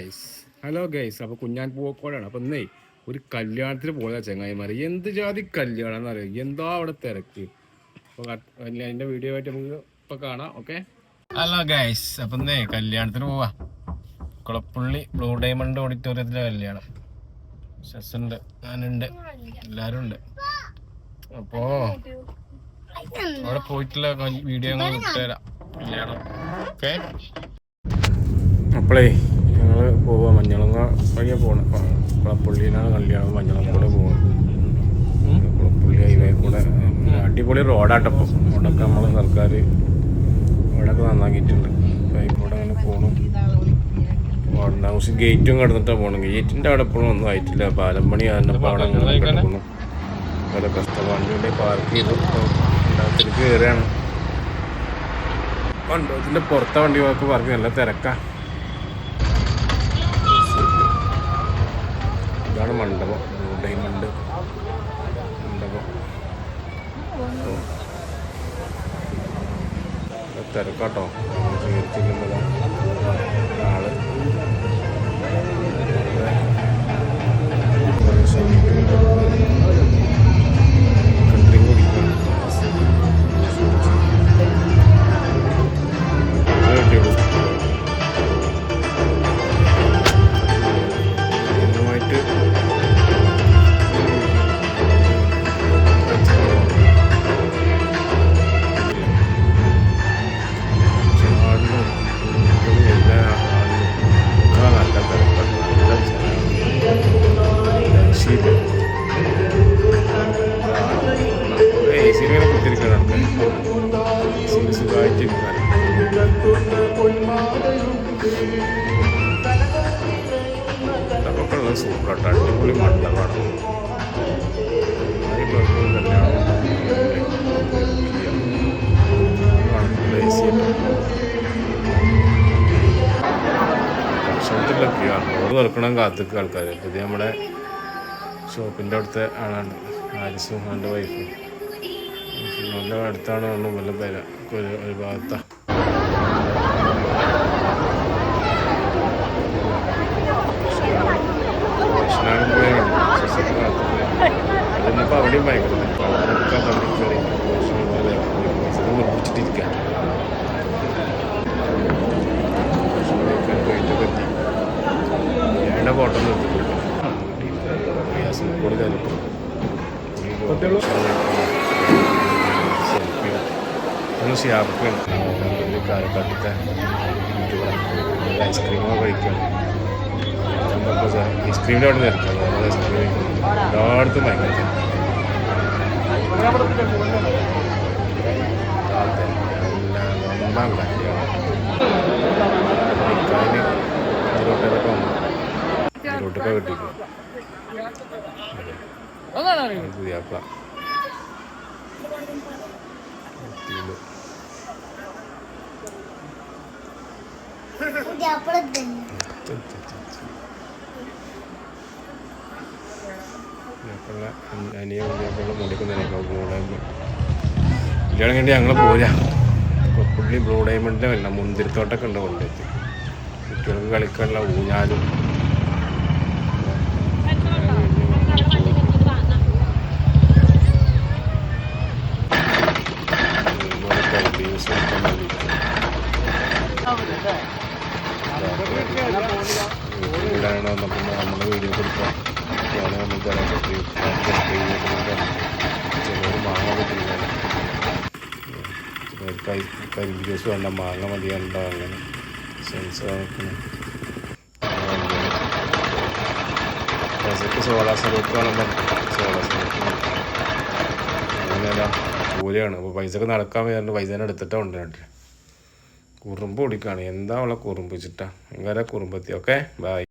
Guys hello guys അപ്പോൾ കുഞ്ഞാൻ പൂക്കോടാണ് അപ്പോൾ ഇന്നേ ഒരു കല്യാണത്തിന് പോയ ചങ്ങായിമാരെ. എന്ത് ജാതി കല്യാണം എന്നറിയാം എന്താ അവിടെ തിരക്ക്? അപ്പോൾ അതിന്റെ വീഡിയോ ആയിട്ട് നമുക്ക് ഇപ്പൊ കാണാം. ഓക്കെ ഹലോ ഗൈസ് അപ്പം ഇന്നേ കല്യാണത്തിന് പോവാ. കുളപ്പുള്ളി ബ്ലൂ ഡയമണ്ട് ഓഡിറ്റോറിയത്തിലെ കല്യാണം. സെസ്സുണ്ട് ഞാനുണ്ട് എല്ലാവരും ഉണ്ട്. അപ്പോൾ അവിടെ പോയിട്ടുള്ള വീഡിയോ വിട്ടുതരാം കല്യാണം. ഓക്കെ അപ്പോളേ ഞങ്ങൾ പോവാ. മഞ്ഞളങ്ങ വഴിയ പോണ. കുളപ്പുള്ളിയിലാണ് കല്യാണം. മഞ്ഞളങ്ങൂടെ പോകുന്നത് കുളപ്പുള്ളി ഹൈവേ കൂടെ അടിപൊളി റോഡാട്ടപ്പം അവിടെയൊക്കെ നമ്മൾ സർക്കാർ അവിടെയൊക്കെ നന്നാക്കിയിട്ടുണ്ട്. അതിലൂടെ അങ്ങനെ പോകണം വാർഡ് ഹൗസ് ഗേറ്റും കടന്നിട്ടാണ് പോകണം ഗേറ്റിന്റെ അവിടെ ഇപ്പോഴും ഒന്നും ആയിട്ടില്ല. പാലം പണി കാരണം അവിടെ അങ്ങനെ കിടക്കുന്നു. പല കഷ്ടപ്പാടിന്റെ പാർക്ക് ചെയ്ത്. ഉണ്ടാക്കി കയറുകയാണ് മണ്ഡപത്തിന്റെ പുറത്തെ വണ്ടി പോക്ക് പാർക്ക് നല്ല തിരക്കാ. ഇതാണ് മണ്ഡപം. ഡയമണ്ട് മണ്ഡപം. തിരക്കാട്ടോ. ചെല്ലുമ്പോഴാണ് സുഖമായിട്ട് സൂപ്പറായിട്ട് അടിപൊളി ക്യൂ ആണ് റോഡ് തുറക്കണം കാത്തിക്കുക ആൾക്കാർ ഇത് നമ്മുടെ ഷോപ്പിന്റെ അടുത്തെ ആളാണ് ആരിസും എന്റെ വൈഫും നല്ല അടുത്താണ് പറഞ്ഞു വല്ല പേര ഒരു ഒരു ഭാഗത്താണ് അതിനിപ്പോൾ അവിടെയും ഭയങ്കര നിർമ്മിച്ചിട്ടിരിക്കുക ഏണ്ട ഫോട്ടോ നിർത്തിയിട്ടുണ്ട് കൂടുതൽ സെൽഫിയോ ഷിയാബൊക്കെയാണ് കാലഘട്ടത്തെ ഐസ്ക്രീമോ കഴിക്കണം ഐസ്ക്രീമിന്റെ അവിടെ നിൽക്കാം ഐസ്ക്രീം എല്ലായിടത്തും ഭയങ്കര ഒന്നാം ഇതിലോട്ടൊക്കെ വന്നു ഇതിലോട്ടൊക്കെ കിട്ടിക്കും പുതിയാപ്പ പുതിയാപ്പുള്ള അനിയ പുതിയാപ്പുള്ള മുടിക്കുന്നതിനൊക്കെ ബ്ലൂ ഡയമണ്ട്. കല്യാണം കഴിഞ്ഞ് ഞങ്ങൾ പോരാ. പുള്ളി ബ്ലൂ ഡയമണ്ടിന്റെ വല്ല മുന്തിരിത്തോട്ടൊക്കെ ഉണ്ട് കൊണ്ടെത്തി കുട്ടികൾക്ക് കളിക്കാനുള്ള ഊഞ്ഞാലും. വ്യൂസ് വന്നപ്പോൾ നമ്മൾ വീഡിയോ കൊടുക്കാം കരിമ്പ് ജ്യൂസ് വേണ്ട മാങ്ങ മതിയാണ്ടോ അങ്ങനെ സെൻസ് നോക്കണം പൈസക്ക് സോളാ സർവത്ത് വേണം സോളാ സർവത്ത് അങ്ങനെയല്ല കൂലിയാണ് അപ്പോൾ പൈസക്ക് നടക്കാൻ വരുന്നുണ്ട് പൈസ എടുത്തിട്ടാണ് കൊണ്ടുവരട്ടെ കുറുമ്പ് കുടിക്കുകയാണ് എന്താ ഉള്ള കുറുമ്പ് വെച്ചിട്ടാ? ഭയങ്കര കുറുമ്പെത്തി. ഓക്കെ? ബൈ